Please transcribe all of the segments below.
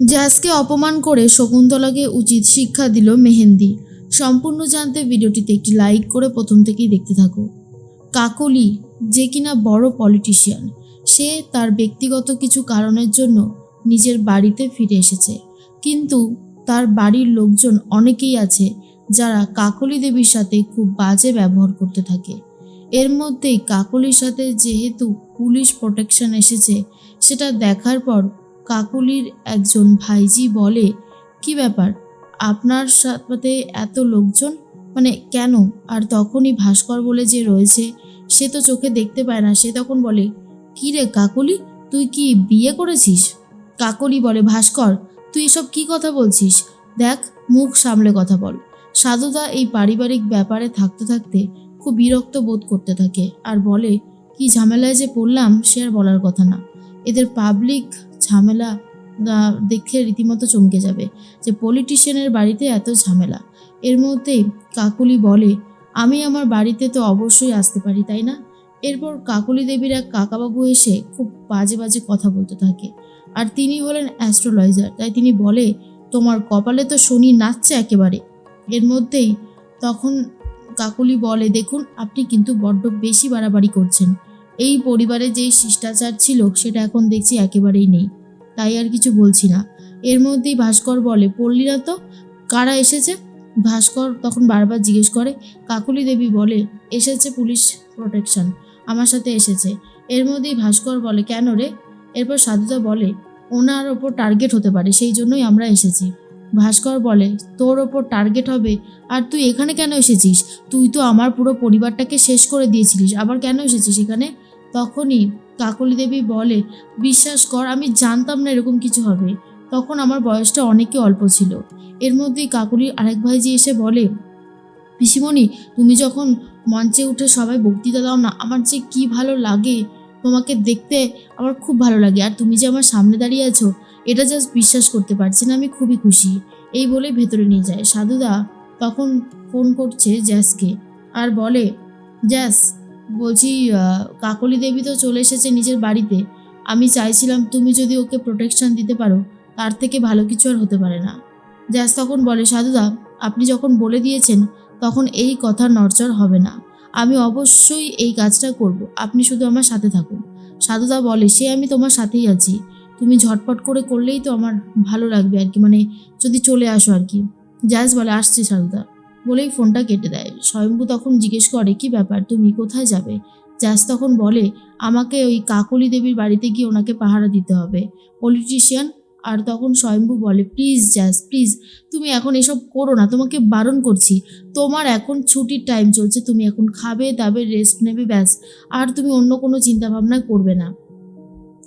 জাজকে অপমান করে শকুন্তলাকে উচিত শিক্ষা দিল মেহেন্দি। সম্পূর্ণ জানতে ভিডিওটিতে একটি লাইক করে প্রথম থেকেই দেখতে থাকো। কাকলি, যে কিনা বড় পলিটিশিয়ান, সে তার ব্যক্তিগত কিছু কারণের জন্য নিজের বাড়িতে ফিরে এসেছে। কিন্তু তার বাড়ির লোকজন অনেকেই আছে যারা কাকলি দেবীর সাথে খুব বাজে ব্যবহার করতে থাকে। এর মধ্যেই কাকলির সাথে যেহেতু পুলিশ প্রোটেকশন এসেছে, সেটা দেখার পর কাকুলির একজন ভাইজি বলে, কি ব্যাপার? আপনার সাথে এত লোকজন? মানে কেন? আর তখনই ভাস্কর বলে যে রয়েছে, সে তো চোখে দেখতে পায় না। সে তখন বলে, কি রে কাকলি, তুই কি বিয়ে করেছিস? কাকলি বলে, ভাস্কর, তুই এসব কি কথা বলছিস? দেখ, মুখ সামলে কথা বল। সাধুদা এই পারিবারিক ব্যাপারে থাকতে থাকতে খুব বিরক্ত বোধ করতে থাকে আর বলে, কি ঝামেলায় যে পড়লাম, সে আর বলার কথা না। এদের পাবলিক ঝামেলা দেখে রীতিমতো চমকে যাবে যে পলিটিশিয়ানের বাড়িতে এত ঝামেলা। এর মধ্যেই কাকুলি বলে, আমি আমার বাড়িতে তো অবশ্যই আসতে পারি, তাই না? এরপর কাকুলি দেবীর এক কাকাবাবু এসে খুব বাজে বাজে কথা বলতে থাকে। আর তিনি হলেন অ্যাস্ট্রোলজার তাই তিনি বলে, তোমার কপালে তো শনি নাচছে একেবারে। এর মধ্যেই তখন কাকুলি বলে, দেখুন, আপনি কিন্তু বড্ড বেশি বাড়াবাড়ি করছেন। এই পরিবারে যেই শিষ্টাচার ছিল, সেটা এখন দেখছি একেবারেই নেই। তাই আর কিছু বলছি না। এর মধ্যেই ভাস্কর বলে পড়লি না তো, কারা এসেছে? ভাস্কর তখন বারবার জিজ্ঞেস করে, কাকুলি দেবী বলে, এসেছে পুলিশ প্রোটেকশন, আমার সাথে এসেছে। এর মধ্যেই ভাস্কর বলে, কেন রে? এরপর সাধুদা বলে, ওনার ওপর টার্গেট হতে পারে, সেই জন্যই আমরা এসেছি। ভাস্কর বলে, তোর ওপর টার্গেট হবে? আর তুই এখানে কেন এসেছিস? তুই তো আমার পুরো পরিবারটাকে শেষ করে দিয়েছিলিস, আবার কেন এসেছিস এখানে? তখনই কাকলি দেবী বলে, বিশ্বাস কর, আমি জানতাম না এরকম কিছু হবে। তখন আমার বয়সটা অনেকই অল্প ছিল। এর মধ্যেই কাকুলির আরেক ভাইজি এসে বলে, পিসিমণি, তুমি যখন মঞ্চে উঠে সবাই বক্তৃতা দাও না, আমার যে কি ভালো লাগে, তোমাকে দেখতে আমার খুব ভালো লাগে। আর তুমি যে আমার সামনে দাঁড়িয়ে আছো, এটা জাস্ট বিশ্বাস করতে পারছি না, আমি খুবই খুশি। এই বলে ভেতরে নিয়ে যায়। সাধুদা তখন ফোন করছে জ্যাসকে আর বলে, জ্যাস বলছি কাকলি দেবী তো চলে এসেছে নিজের বাড়িতে। আমি চাইছিলাম তুমি যদি ওকে প্রোটেকশন দিতে পারো, তার থেকে ভালো কিছু আর হতে পারে না। জ্যাস তখন বলে, সাধুদা, আপনি যখন বলে দিয়েছেন, তখন এই কথা নড়চড় হবে না। আমি অবশ্যই এই কাজটা করব, আপনি শুধু আমার সাথে থাকুন। সাধুদা বলে, সে আমি তোমার সাথেই আছি। তুমি ঝটপট করে করলেই তো আমার ভালো লাগবে আর কি মানে যদি চলে আসো আর কি। জ্যাস বলে, আসছে সাধুদা। বলেই ফোনটা কেটে দেয়। স্বয়ম্ভু তখন জিজ্ঞেস করে, কি ব্যাপার? তুমি কোথায় যাবে? জ্যাস তখন বলে, আমাকে ওই কাকলি দেবীর বাড়িতে গিয়ে ওনাকে পাহারা দিতে হবে। পলিটিশিয়ান আর তখন স্বয়ম্ভু বলে, প্লিজ জ্যাস প্লিজ, তুমি এখন এসব করো না, তোমাকে বারণ করছি। তোমার এখন ছুটির টাইম চলছে, তুমি এখন খাবে, দাবে রেস্ট নেবে, ব্যাস। আর তুমি অন্য কোনো চিন্তা ভাবনা করবে না।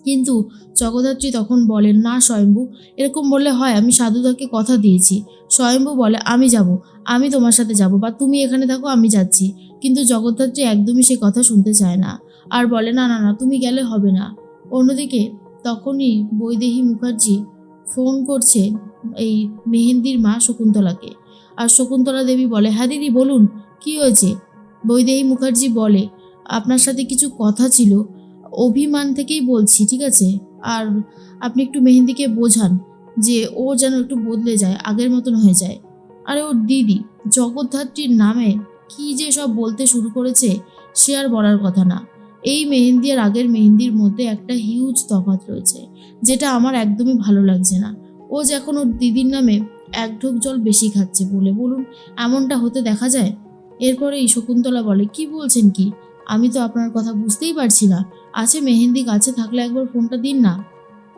কিন্তু জগদ্ধাত্রী তখন বলেন, না স্বয়ম্ভু। এরকম বললে হয়, আমি সাধুদাকে কথা দিয়েছি। স্বয়ম্ভু বলে, আমি যাব, আমি তোমার সাথে যাব বা তুমি এখানে থাকো, আমি যাচ্ছি। কিন্তু জগদ্ধাত্রী একদমই সে কথা শুনতে চায় না। আর বলে, না না না, তুমি গেলে হবে না। অন্যদিকে তখনই বৈদেহী মুখার্জি ফোন করছে এই মেহেন্দির মা শকুন্তলাকে। আর শকুন্তলা দেবী বলে হ্যাঁ দিদি, বলুন, কি হয়েছে? বৈদেহী মুখার্জি বলে, আপনার সাথে কিছু কথা ছিল। অভিমান থেকেই বলছি, ঠিক আছে? আর আপনি একটু মেহেন্দিকে বোঝান যে ও যেন একটু বদলে যায়, আগের মতন হয়ে যায়। আরে ওর দিদি, জগদ্ধাত্রীর নামে কি যে সব বলতে শুরু করেছে, সে আর বলার কথা না। এই মেহেন্দি আর আগের মেহেন্দির মধ্যে একটা হিউজ তফাৎ রয়েছে, যেটা আমার একদমই ভালো লাগছে না। ও যে এখন ওর দিদির নামে এক ঢোক জল বেশি খাচ্ছে বলে, বলুন এমনটা হতে দেখা যায়? এরপরে এই শকুন্তলা বলে, কি বলছেন কি? আমি তো আপনার কথা বুঝতেই পারছি না। আছে মেহেন্দি কাছে থাকলে একবার ফোনটা দিন না।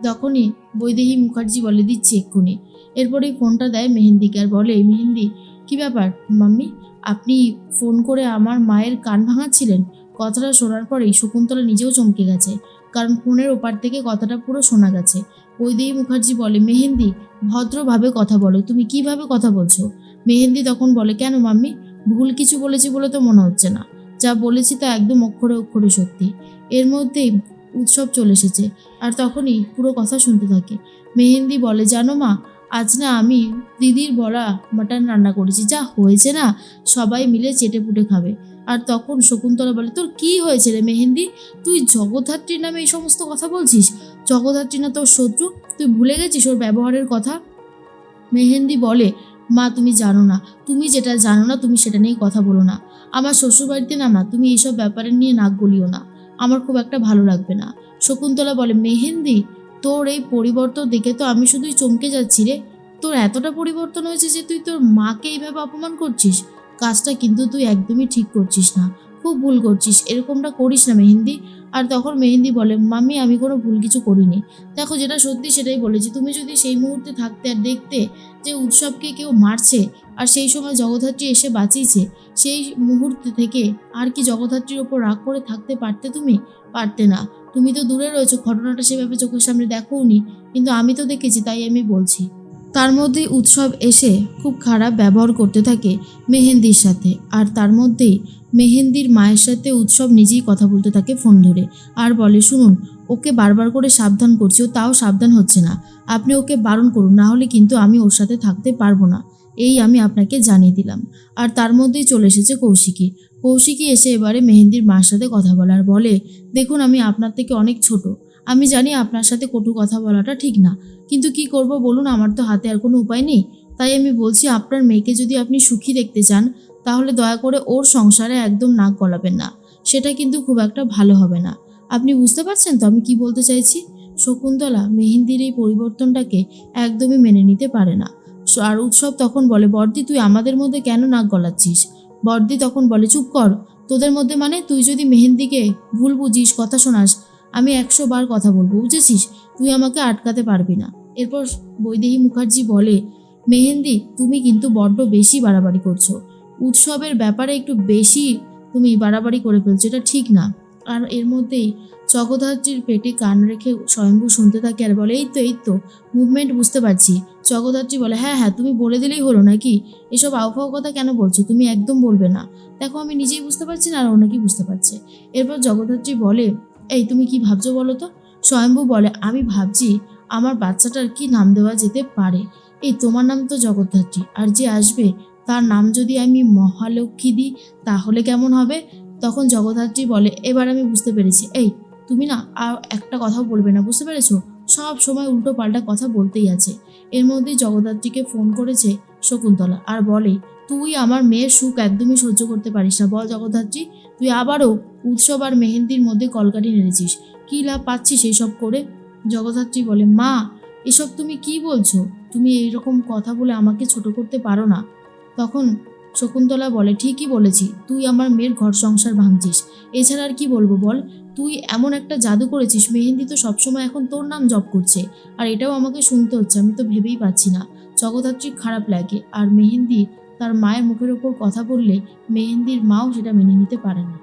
তখনই বৈদেহী মুখার্জি বলে দিচ্ছি এক্ষুনি। এরপরেই ফোনটা দেয় মেহেন্দিকে আর বলে মেহেন্দি, কি ব্যাপার মাম্মি? আপনি ফোন করে আমার মায়ের কান ভাঙাচ্ছিলেন? কথাটা শোনার পরেই শকুন্তলা নিজেও চমকে গেছে। কারণ ফোনের ওপার থেকে কথাটা পুরো শোনা গেছে। বৈদেহী মুখার্জি বলে, মেহেন্দি, ভদ্রভাবে কথা বলো। তুমি কীভাবে কথা বলছো? মেহেন্দি তখন বলে, কেন মাম্মি? ভুল কিছু বলেছি বলে তো মনে হচ্ছে না। যা বলেছি তা একদম অক্ষরে অক্ষরে সত্যি। এর মধ্যেই উৎসব চলে এসেছে আর তখনই পুরো কথা শুনতে থাকে। মেহেন্দি বলে, জানো মা, আজ না আমি দিদির বলা মাটন রান্না করেছি। যা হয়েছে না, সবাই মিলে চেটে পুটে খাবে। আর তখন শকুন্তলা বলে, তোর কি হয়েছে রে মেহেন্দি? তুই জগদ্ধাত্রীর নামে এই সমস্ত কথা বলছিস? জগদ্ধাত্রী না তোর শত্রু? তুই ভুলে গেছিস ওর ব্যবহারের কথা? মেহেন্দি বলে মা, তুমি জানো না। তুমি যেটা জানো না, তুমি সেটা নিয়ে কথা বলো না। আমার শ্বশুরবাড়িতে না মা তুমি এইসব ব্যাপারে নিয়ে নাক গলিও না। আমার খুব একটা ভালো লাগবে না। শকুন্তলা বলে, মেহেন্দি, তোর এই পরিবর্তন দেখে তো আমি শুধুই চমকে যাচ্ছি রে। তোর এতটা পরিবর্তন হয়েছে যে তুই তোর মাকে এইভাবে অপমান করছিস। কাজটা কিন্তু তুই একদমই ঠিক করছিস না। খুব ভুল করছিস। এরকমটা করিস না মেহেন্দি। আর তখন মেহেন্দি বলে, মাম্মি, আমি কোনো ভুল কিছু করিনি। দেখো, যেটা সত্যি সেটাই বলেছি। তুমি যদি সেই মুহূর্তে থাকতে আর দেখতে যে উৎসবকে কেউ মারছে আর সেই সময় জগদ্ধাত্রী এসে বাঁচিয়েছে, সেই মুহূর্তে থেকে আর কি জগদ্ধাত্রীর ওপর রাগ করে থাকতে পারতে তুমি? পারতে না। তুমি তো দূরে রয়েছো, ঘটনাটা সেভাবে চোখের সামনে দেখোনি কিন্তু আমি তো দেখেছি, তাই আমি বলছি। তার মধ্যেই উৎসব এসে খুব খারাপ ব্যবহার করতে থাকে মেহেন্দির সাথে, আর তার মধ্যেই মেহেন্দির মায়ের সাথে উৎসব নিজেই কথা বলতে থাকে ফোন ধরে। আর বলে, শুনুন ওকে বারবার করে সাবধান করছি, ও তাও সাবধান হচ্ছে না। আপনি ওকে বারণ করুন, না হলে কিন্তু আমি ওর সাথে থাকতে পারব না। এই আমি আপনাকে জানিয়ে দিলাম। আর তার মধ্যেই চলে এসেছে কৌশিকী। কৌশিকী এসে এবারে মেহেন্দির মার সাথে কথা বলার বলে, দেখুন, আমি আপনার থেকে অনেক ছোট। আমি জানি আপনার সাথে কটু কথা বলাটা ঠিক না। কিন্তু কি করব বলুন, আমার তো হাতে আর কোনো উপায় নেই। তাই আমি বলছি, আপনার মেয়েকে যদি আপনি সুখী দেখতে চান, তাহলে দয়া করে ওর সংসারে একদম নাক গলাবেন না। সেটা কিন্তু খুব একটা ভালো হবে না। আপনি বুঝতে পারছেন তো আমি কি বলতে চাইছি? শকুন্তলা মেহেন্দির এই পরিবর্তনটাকে একদমই মেনে নিতে পারে না। আর উৎসব তখন বলে, বর্দি, তুই আমাদের মধ্যে কেন নাক গলাচ্ছিস? বর্দি তখন বলে, চুপ কর, তোদের মধ্যে মানে তুই যদি মেহেন্দিকে ভুল বুঝিস, কথা শোনাস, আমি একশো বার কথা বলব, বুঝেছিস? তুই আমাকে আটকাতে পারবি না। এরপর বৈদেহী মুখার্জি বলে, মেহেন্দি, তুমি কিন্তু বড্ড বেশি বাড়াবাড়ি করছ। উৎসবের ব্যাপারে একটু বেশি তুমি বাড়াবাড়ি করে ফেলছো, এটা ঠিক না। আর এর মধ্যেই জগদ্ধাত্রীর পেটে কান রেখে স্বয়ম্ভু শুনতে থাকে আর বলে, এই তো এই তো মুভমেন্ট বুঝতে পারছি। জগদ্ধাত্রী বলে হ্যাঁ হ্যাঁ তুমি বলে দিলেই হলো নাকি? এসব আবহাওয়া কথা কেন বলছো? তুমি একদম বলবে না। দেখো, আমি নিজেই বুঝতে পারছি না আর অনেকেই বুঝতে পারছে। এরপর জগদ্ধাত্রী বলে, এই, তুমি কি ভাবছ বলো তো? স্বয়ম্ভু বলে, আমি ভাবছি আমার বাচ্চাটার কি নাম দেওয়া যেতে পারে? এই, তোমার নাম তো জগদ্ধাত্রী। আর যে আসবে, তার নাম যদি আমি মহালক্ষ্মী দিই, তাহলে কেমন হবে? তখন জগদ্ধাত্রী বলে, এবার আমি বুঝতে পেরেছি। এই, তুমি না আর একটা কথাও বলবে না, বুঝতে পেরেছ? সব সময় উল্টো পাল্টা কথা বলতেই আছে। এর মধ্যেই জগদ্ধাত্রীকে ফোন করেছে শকুন্তলা আর বলে, তুই আমার মেয়ের সুখ একদমই সহ্য করতে পারিস না। বল জগদ্ধাত্রী, তুই আবারও উৎসব আর মেহেন্দির মধ্যে কলকাটি নেড়েছিস কী লাভ পাচ্ছিস এইসব করে? জগদ্ধাত্রী বলে, মা, এসব তুমি কি বলছো? তুমি এইরকম কথা বলে আমাকে ছোট করতে পারো না। তখন শকুন্তলা বলে, ঠিকই বলেছি, তুই আমার মেয়ের ঘর সংসার ভাঙছিস। এছাড়া আর কি বলব বল? তুই এমন একটা জাদু করেছিস, মেহেন্দি তো সবসময় এখন তোর নাম জপ করছে। আর এটাও আমাকে শুনতে হচ্ছে, আমি তো ভেবেই পাচ্ছি না। জগদ্ধাত্রী খারাপ লাগে, আর মেহেন্দি তার মায়ের মুখের ওপর কথা বললে মেহেন্দির মাও সেটা মেনে নিতে পারে না।